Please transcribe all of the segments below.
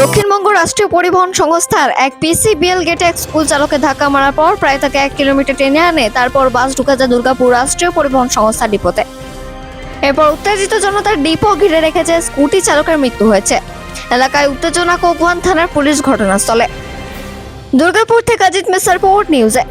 দক্ষিণবঙ্গ রাষ্ট্রীয় পরিবহন সংস্থার এক পিসিবিএল গেটে এক স্কুল চালকে ধাক্কা মারার পর প্রায় তাকে এক কিলোমিটার টেনে আনে, তারপর বাস ঢুকে যায় দুর্গাপুর রাষ্ট্রীয় পরিবহন সংস্থার ডিপোতে। এরপর উত্তেজিত জনতার ডিপো ঘিরে রেখেছে স্কুটি চালকের মৃত্যু হয়েছে। এলাকায় উত্তেজনা কোকওয়ান থানার পুলিশ ঘটনাস্থলে। দুর্গাপুর থেকে অজিত রিপোর্ট নিউজে।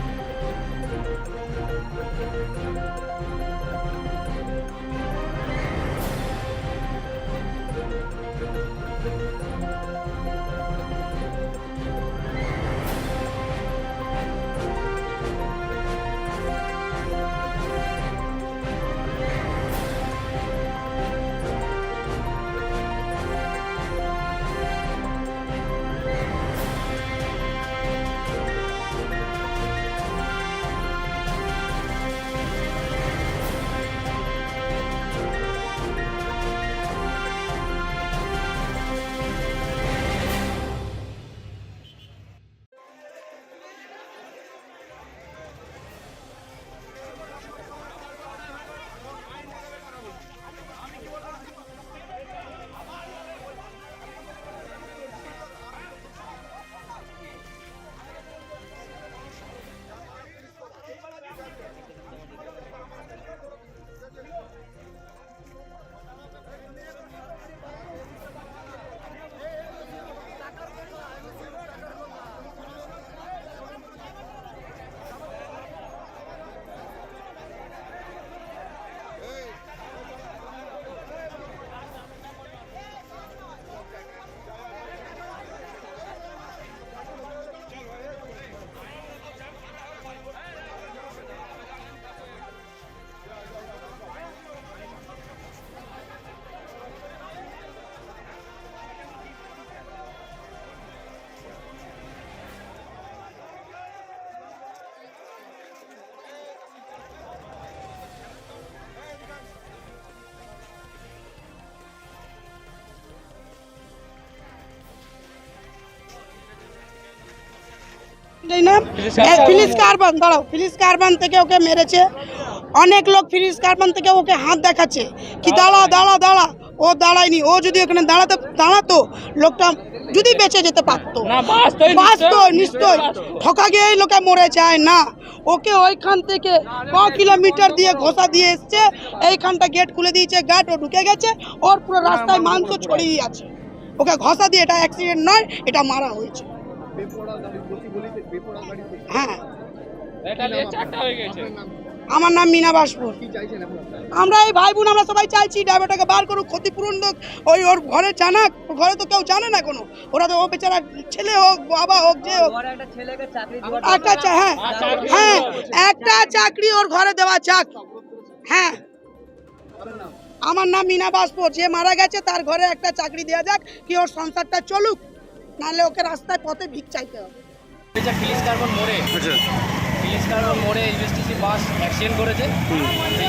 ফিলিস কার্বন দাঁড়াও ফিলিস কার্বন থেকে ওকে মেরেছে। অনেক লোক ফিলিস কার্বন থেকে ওকে হাত দেখাচ্ছে। কি দাঁড়া দাঁড়া দাঁড়া ও দাঁড়ায়নি ও যদি ওখানে দাঁড়াতে দাঁড়াতো লোকটা যদি বেঁচে যেতে পারতো। বাস্তব নিশ্চয়। ঠকা গিয়েই লোকে মরে যায় না। ওকে ওইখান থেকে ক কিলোমিটার দিয়ে ঘোষা দিয়ে এসছে এইখানটা গেট খুলে দিয়েছে গার্ড ও ঢুকে গেছে ওর পুরো রাস্তায় মাংস ছড়িয়ে আছে। ওকে ঘষা দিয়ে এটা অ্যাক্সিডেন্ট নয় এটা মারা হয়েছে। হ্যাঁ। হয়ে আমার নাম মিনা বাসপুর। আমরা এই ভাই বোন আমরা সবাই চাইছি ড্রাইভারটাকে বার করুক ক্ষতিপূরণ হোক ওই ওর ঘরে জানাক ঘরে তো কেউ জানে না কোনো। ওরা তো ও বেচারা ছেলে হোক বাবা হোক যে হোক। একটা চা- হ্যাঁ হ্যাঁ একটা চাকরি ওর ঘরে দেওয়া যাক হ্যাঁ। আমার নাম মিনা বাসপুর। যে মারা গেছে তার ঘরে একটা চাকরি দেওয়া যাক কি ওর সংসারটা চলুক নাহলে ওকে রাস্তায় পথে ভিক চাইতে হবে। ফিলিস কার্বন মোড়ে ফিলিস কার্বন মোড়ে ইউএসটিসি বাস অ্যাক্সিডেন্ট করেছে।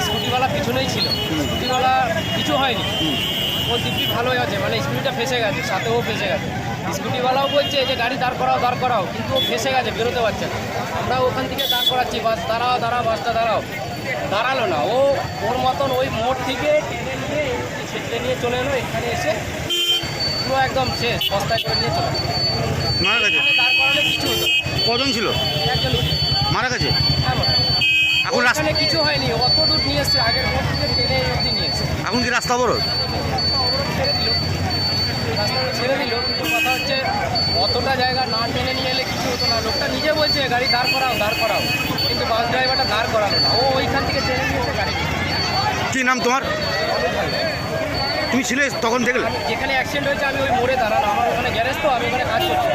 স্কুটিওয়ালা পিছনেই ছিল। স্কুটিওয়ালা কিছু হয়নি। ও দিব্যি ভালোই আছে মানে স্কুটিটা ফেসে গেছে সাথেও ফেসে গেছে। স্কুটিওয়ালাও বলছে যে গাড়ি দাঁড় করাও দাঁড় করাও। কিন্তু ও ফেসে গেছে বেরোতে পারছে না। আমরা ওখান থেকে দাঁড় করাচ্ছি বাস দাঁড়াও দাঁড়াও বাসটা দাঁড়াও। দাঁড়াল না। ও ওর মতন ওই মোড় থেকে টেনে নিয়ে ছেড়ে নিয়ে চলে এলো এখানে এসে পুরো একদম শেষ বস্তায় করে নিয়ে চলে এলো। মারা গেছে? কিছু হতো কজন ছিল? একজনই মারা গেছে? হ্যাঁ এখন রাস্তা কিছু হয়নি অত দূর নিয়ে এসছে আগের মোড় থেকে টেনে অবধি নিয়ে এসছে। এখন কি রাস্তা অবরোধ? ছেড়ে দিল। রাস্তাটা ছেড়ে দিল কিন্তু কথা হচ্ছে অতটা জায়গা না টেনে নিয়ে এলে কিছু হতো না। লোকটা নিজে বলছে গাড়ি দাঁড় করাও দাঁড় করাও। কিন্তু বাস ড্রাইভারটা দাঁড় করালো না। ও ওইখান থেকে টেনে নিয়ে এসে গাড়ি কি নাম তোমার? তুমি ছিলে তখন দেখলে? যেখানে অ্যাক্সিডেন্ট হয়েছে, আমি ওই মোড়ে দাঁড়ানো আমার ওখানে গ্যারেজ তো, আমি ওখানে কাজ করছি।